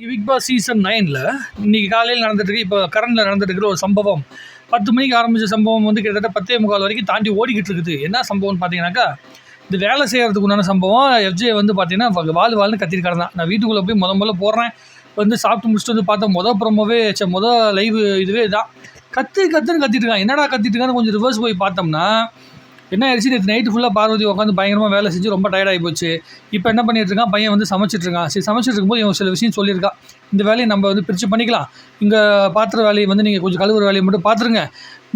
Big Boss season நைனில் இன்னைக்கு காலையில் நடந்துட்டுருக்கு இப்போ கரண்டில் நடந்துட்டுருக்கிற ஒரு சம்பவம். பத்து மணிக்கு ஆரம்பித்த சம்பவம் வந்து கிட்டத்தட்ட பத்தே முக்கால் வரைக்கும் தாண்டி ஓடிக்கிட்டு இருக்குது. என்ன சம்பவம்னு பார்த்தீங்கன்னாக்கா இந்த வேலை செய்கிறதுக்கு உண்டான சம்பவம். எஃப்ஜே வந்து பார்த்தீங்கன்னா வாழ் வாழ்னு கத்திருக்காரு தான். நான் வீட்டுக்குள்ளே போய் முத முதல்ல போடுறேன் வந்து சாப்பிட்டு முடிச்சுட்டு வந்து பார்த்தா மொதல் ப்ரோமோவே சே மொதல் லைவ் இதுவே தான் கத்து கத்துன்னு கத்திட்டு இருக்கான். என்னடா கத்திட்டு இருக்கான்னு கொஞ்சம் ரிவர்ஸ் போய் பார்த்தோம்னா என்ன ஆயிடுச்சு? நேற்று நைட்டு ஃபுல்லாக பார்வதி உட்காந்து பயங்கரமாக வேலை செஞ்சு ரொம்ப டயர்டாகி போச்சு. இப்போ என்ன பண்ணிட்டு இருக்கான்? பையன் வந்து சமைச்சிட்டு இருக்கான். சரி சமைச்சிட்டு இருக்கும்போது இவன் சில விஷயம் சொல்லியிருக்கான். இந்த வேலையை நம்ம வந்து பிரித்து பண்ணிக்கலாம். இங்கே பாத்திர வேலையை வந்து நீங்கள் கொஞ்சம் கழுவுற வேலையை மட்டும் பார்த்துருங்க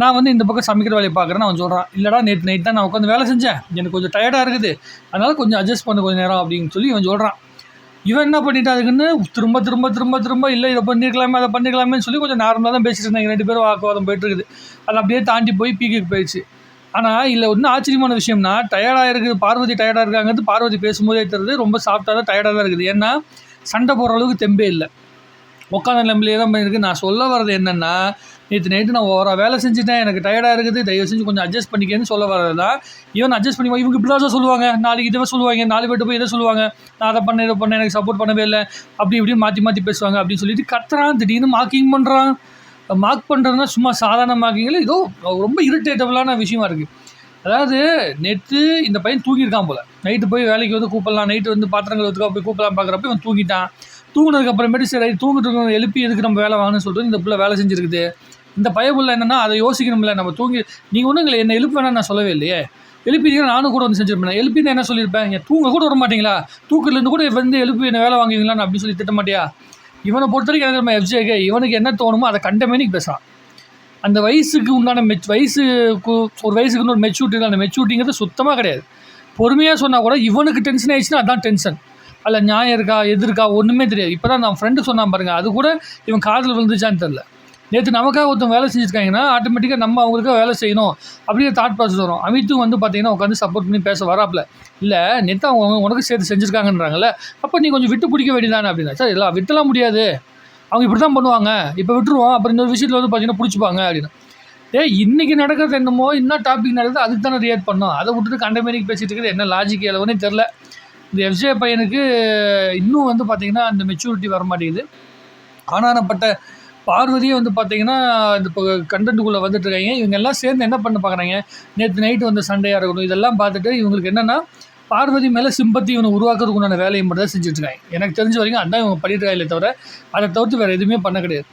நான் வந்து இந்த பக்கம் சமைக்கிற வேலையை பார்க்குறேன்னு அவன் சொல்கிறான் இல்லைடா நேற்று நைட் தான் நான் உட்காந்து வேலை செஞ்சேன். எனக்கு கொஞ்சம் டயர்டாக இருக்குது. அதனால் கொஞ்சம் அட்ஜஸ்ட் பண்ண கொஞ்சம் நேரம் அப்படின்னு சொல்லி இவன் சொல்கிறான் இவன் என்ன பண்ணிட்டா அதுக்குன்னு திரும்ப திரும்ப திரும்ப திரும்ப இல்லை இதை பண்ணிருக்கலாமே அதை பண்ணிருக்கலாமே சொல்லி கொஞ்சம் நார்மலாக தான் பேசிட்டு இருந்தாங்க. ரெண்டு பேரும் வாக்குவாதம் போயிட்டு இருக்குது. அது அப்படியே தாண்டி போய் பீக்குக்கு போயிடுச்சு. ஆனால் இல்லை இன்னும் ஆச்சரியமான விஷயம்னா டயர்டாக இருக்குது பார்வதி டயர்டாக இருக்காங்கிறது பார்வதி பேசும்போதே தெரியுது ரொம்ப சாஃப்டாக தான் டயர்டாக தான் இருக்குது. ஏன்னா சண்டை போடுற அளவுக்கு தெம்பே இல்லை. உட்காந்த நிலமையிலே தான் பண்ணியிருக்கு நான் சொல்ல வர்றது என்னென்னா நேற்று நைட்டு நான் ஓவராக வேலை செஞ்சுட்டேன் எனக்கு டயர்டாக இருக்குது தயவு செஞ்சு கொஞ்சம் அட்ஜஸ்ட் பண்ணிக்கன்னு சொல்ல வர்றது தான். ஈவன் அட்ஜஸ்ட் பண்ணி இவங்க இப்படி தான் சொல்லுவாங்க. நாளைக்கு இதை சொல்லுவாங்க நாலு பேர்ட்டு போய் இதை சொல்லுவாங்க. நான் அதை பண்ண இதை பண்ண எனக்கு சப்போர்ட் பண்ணவே இல்லை. அப்படி இப்படி மாற்றி மாற்றி பேசுவாங்க அப்படின்னு சொல்லிட்டு கத்துறான் திடீர்னு மார்க்கிங் பண்ணுறான் மார்க் பண்ணுறதுனா சும்மா சாதாரண மார்க்கிங்கில் ஏதோ ரொம்ப இரிட்டேட்டபிளான விஷயமா இருக்குது அதாவது நெட்டு இந்த பையன் தூங்கியிருக்கான் போல். நைட்டு போய் வேலைக்கு வந்து கூப்பிடலாம் நைட்டு வந்து பாத்திரங்கள் ஒத்துக்கா போய் கூப்பிடலாம் பார்க்குறப்ப இவன் தூங்கிட்டான். தூங்கினதுக்கப்புறமேட்டு சரி தூங்கிட்டு இருக்கவங்க எழுப்பி எதுக்கு நம்ம வேலை வாங்கினு சொல்லிட்டு இந்த பிள்ளை வேலை செஞ்சுருக்குது. இந்த பயபுள்ள என்னென்னா அதை யோசிக்கணும்ல நம்ம தூங்கி நீங்கள் ஒன்றும் இல்லை என்ன எழுப்ப வேணாம் நான் சொல்லவே இல்லையே. எழுப்பிட்டீங்கன்னா நானும் கூட வந்து செஞ்சிருப்பேன். எழுப்பி என்ன சொல்லியிருப்பேன்? தூங்க கூட வர மாட்டீங்களா? தூக்கிலேருந்து கூட வந்து எழுப்பி என்ன வேலை வாங்குவீங்களான்னு அப்படின்னு சொல்லி திட்ட மாட்டியா? இவனை பொறுத்த வரைக்கும் எனக்கு நம்ம எஃப்ஜேக்கு இவனுக்கு என்ன தோணுமோ அதை கண்டமேனிக்கு பேசுகிறான் அந்த வயசுக்கு உண்டான மெச் வயசுக்கு ஒரு வயசுக்கு ஒரு மெச்சூரிட்டி அந்த மெச்சூரிட்டிங்கிறது சுத்தமாக கிடையாது. பொறுமையாக சொன்னால் கூட இவனுக்கு டென்ஷன் ஆயிடுச்சுன்னா அதான் டென்ஷன் அதில் நியாயம் இருக்கா எது இருக்கா ஒன்றுமே தெரியாது. இப்போ தான் நான் ஃப்ரெண்டு சொன்னான் பாருங்கள் அது கூட இவன் காதில் விழுந்துச்சான்னு தெரில நேற்று நமக்காக ஒருத்தன் வேலை செஞ்சுருக்காங்கன்னா ஆட்டோமேட்டிக்காக நம்ம அவங்களுக்காக வேலை செய்யணும் அப்படிங்கிற தாட் ப்ராசஸ் வரும். அமித்தும் வந்து பார்த்தீங்கன்னா உட்காந்து சப்போர்ட் பண்ணி பேச வராப்பில். இல்லை நேற்று அவங்க உனக்கு சேர்த்து செஞ்சுருக்காங்கன்றாங்கல்ல அப்போ நீ கொஞ்சம் விட்டு பிடிக்க வேண்டியதானே அப்படின்னா. சார் இல்லை விட்டலாம் முடியாது. அவங்க இப்படி தான் பண்ணுவாங்க. இப்போ விட்டுருவோம் அப்புறம் இந்த விஷயத்தில் வந்து பார்த்தீங்கன்னா பிடிச்சிப்பாங்க அப்படின்னு. ஏய் இன்றைக்கி நடக்கிறது என்னமோ இன்னும் டாபிக் நடக்குது அதுக்கு தானே ரியாக்ட் பண்ணோம். அதை விட்டுட்டு கண்டமேரிக்கு பேசிகிட்டு இருக்கிறது என்ன லாஜிக் எவ்வளோனே தெரில இந்த எஃப்ஜே பையனுக்கு இன்னும் வந்து பார்த்திங்கன்னா அந்த மெச்சூரிட்டி வர மாட்டேங்குது ஆனானப்பட்ட பார்வதியே வந்து பார்த்தீங்கன்னா இந்த இப்போ கண்டென்ட்டுக்குள்ளே வந்துட்டு இருக்காங்க. இவங்க எல்லாம் சேர்ந்து என்ன பண்ண பார்க்குறாங்க? நேற்று நைட்டு வந்து சண்டையாக இருக்கட்டும் இதெல்லாம் பார்த்துட்டு இவங்களுக்கு என்னென்னா பார்வதி மேலே சிம்பத்தி இவனை உருவாக்குறதுக்குண்டான வேலையை மட்டும் தான் செஞ்சுட்ருக்காங்க எனக்கு தெரிஞ்ச வரைக்கும் அதான் இவங்க பண்ணிட்டுருக்காங்களே தவிர அதை தவிர்த்து வேறு எதுவுமே பண்ண கிடையாது.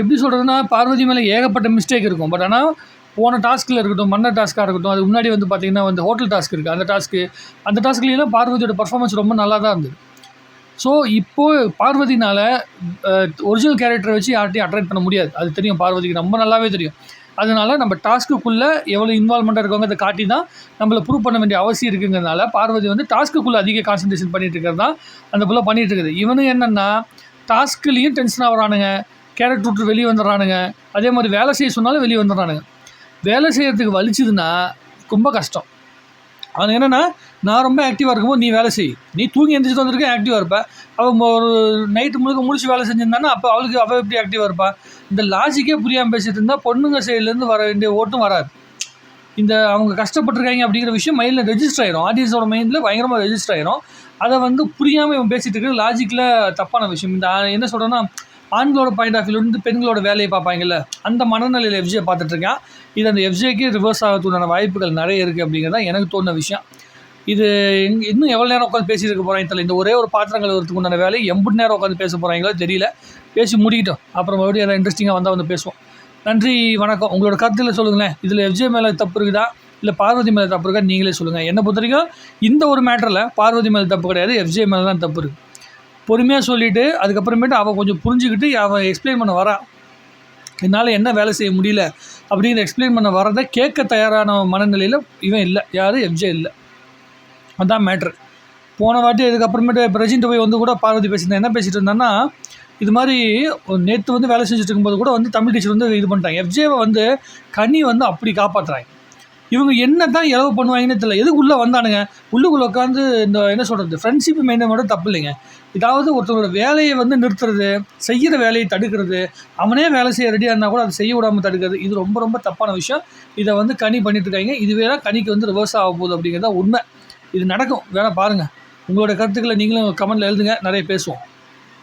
எப்படி சொல்கிறதுனா பார்வதி மேலே ஏகப்பட்ட மிஸ்டேக் இருக்கும். பட் ஆனால் போன டாஸ்கில் இருக்கட்டும் மன்னர் டாஸ்க்காக இருக்கட்டும் அது முன்னாடி வந்து பார்த்திங்கன்னா வந்து ஹோட்டல் டாஸ்க் இருக்குது அந்த டாஸ்க்கு அந்த டாஸ்க்லாம் பார்வதியோட பர்ஃபார்மன்ஸ் ரொம்ப நல்லா தான் இருந்தது. ஸோ இப்போது பார்வதினால் ஒரிஜினல் கேரக்டரை வச்சு யார்ட்டையும் அட்ராக்ட் பண்ண முடியாது. அது தெரியும் பார்வதிக்கு ரொம்ப நல்லாவே தெரியும். அதனால நம்ம டாஸ்க்குள்ளே எவ்வளோ இன்வால்மெண்ட்டாக இருக்கோங்க அதை காட்டி தான் நம்மளை ப்ரூவ் பண்ண வேண்டிய அவசியம் இருக்குங்கிறதுனால பார்வதி வந்து டாஸ்க்குள்ளே அதிக கான்சன்ட்ரேஷன் பண்ணிகிட்டு இருக்கிறது தான் அந்த புள்ள பண்ணிகிட்டு இருக்குது. இவனு என்னென்னா டாஸ்க்குலேயும் டென்ஷன் ஆகிறானுங்க. கேரக்டர் விட்டு வெளியே வந்துடுறானுங்க. அதே மாதிரி வேலை செய்ய சொன்னாலும் வெளியே வந்துடுறானுங்க. வேலை செய்கிறதுக்கு வலிச்சுதுன்னா ரொம்ப கஷ்டம். அது என்னென்னா நான் ரொம்ப ஆக்டிவாக இருக்கும்போது நீ வேலை செய். நீ தூங்கி எந்திரிச்சு வந்திருக்க ஆக்டிவாக இருப்பேன் அவள் ஒரு நைட்டு முழுக்க முடிச்சு வேலை செஞ்சிருந்தானா அப்போ அவளுக்கு அவள் எப்படி ஆக்டிவாக இருப்பா? இந்த லாஜிக்கே புரியாமல் பேசிட்டு இருந்தால் பொண்ணுங்க சைட்லேருந்து வர வேண்டிய ஓட்டும் வராது. இந்த அவங்க கஷ்டப்பட்டிருக்காங்க அப்படிங்கிற விஷயம் மைண்டில் ரெஜிஸ்டர் ஆயிரும். ஆடியன்ஸோட மைண்டில் பயங்கரமாக ரெஜிஸ்டர் ஆயிரும். அதை வந்து புரியாமல் இவன் பேசிகிட்டு இருக்கிற லாஜிக்கில் தப்பான விஷயம். இந்த என்ன சொல்கிறேன்னா ஆண்களோட பாயிண்ட் ஆஃப் வியூலேருந்து பெண்களோட வேலையை பார்ப்பாங்கல்ல அந்த மனநிலையில் எஃப்ஜியை பார்த்துட்ருக்கேன் இது அந்த எஃப்ஜேக்கு ரிவர்ஸ் ஆகிறதுக்கான வாய்ப்புகள் நிறைய இருக்குது அப்படிங்கிறதான் எனக்கு தோணுன விஷயம். இது இன்னும் எவ்வளோ நேரம் உட்காந்து பேசிட்டு இருக்க போகிறாங்க தெரியல. இந்த ஒரே ஒரு பாத்திரங்கள் வரதுக்கு உண்டான வேலை எம்பது நேரம் உட்காந்து பேச போகிறாங்களோ தெரியல. பேசி முடிக்கிட்டோம். அப்புறம் மறுபடியும் எதாவது இன்ட்ரெஸ்டிங்காக வந்தால் வந்து பேசுவோம். நன்றி வணக்கம். உங்களோட கருத்தில் சொல்லுங்களேன். இதில் எஃப்ஜே மேலே தப்பு இருக்குதா? இல்லை பார்வதி மேலே தப்பு இருக்கா? நீங்களே சொல்லுங்கள் என்னை பொறுத்த வரைக்கும் இந்த ஒரு மேட்டரில் பார்வதி மேலே தப்பு கிடையாது. எஃப்ஜே மேலே தான் தப்பு இருக்குது பொறுமையாக சொல்லிவிட்டு அதுக்கப்புறமேட்டு அவள் கொஞ்சம் புரிஞ்சுக்கிட்டு அவள் எக்ஸ்பிளைன் பண்ண வரா. என்னால் என்ன வேலை செய்ய முடியல அப்படிங்கிற எக்ஸ்பிளைன் பண்ண வரதை கேட்க தயாரான மனநிலையில் இவன் இல்லை. யார் எஃப்ஜே இல்லை. அதான் மேட்ரு போன வாட்டி அதுக்கப்புறமேட்டு பிரஜின்ட்டு போய் வந்து கூட பார்வதி பேசியிருந்தேன் என்ன பேசிகிட்டு இருந்தான்னா இது மாதிரி நேற்று வந்து வேலை செஞ்சுட்டு இருக்கும்போது கூட வந்து தமிழ் டீச்சர் வந்து இது பண்ணிட்டாங்க. எஃப்ஜேவை வந்து கனி வந்து அப்படி காப்பாற்றுறாங்க இவங்க என்ன தான் இலவு பண்ணுவாங்கன்னு தெரியல. எதுக்கு உள்ளே வந்தானுங்க? உள்ளுக்குள்ளே உட்காந்து இந்த என்ன சொல்கிறது ஃப்ரெண்ட்ஷிப் மெயின்டைன் மட்டும் தப்பு இல்லைங்க. இதாவது ஒருத்தரோட வேலையை வந்து நிறுத்துறது செய்கிற வேலையை தடுக்கிறது அவனே வேலை செய்ய ரெடியாக இருந்தால் கூட அதை செய்ய விடாமல் தடுக்கிறது இது ரொம்ப ரொம்ப தப்பான விஷயம். இதை வந்து கனி பண்ணிட்டுருக்காங்க இதுவே தான் கனிக்கு வந்து ரிவர்ஸ் ஆக போகுது அப்படிங்கிறது உண்மை. இது நடக்கும். வேணால் பாருங்கள் உங்களோட கருத்துக்களை நீங்களும் கமெண்ட்டில் எழுதுங்க. நிறைய பேசுவோம்.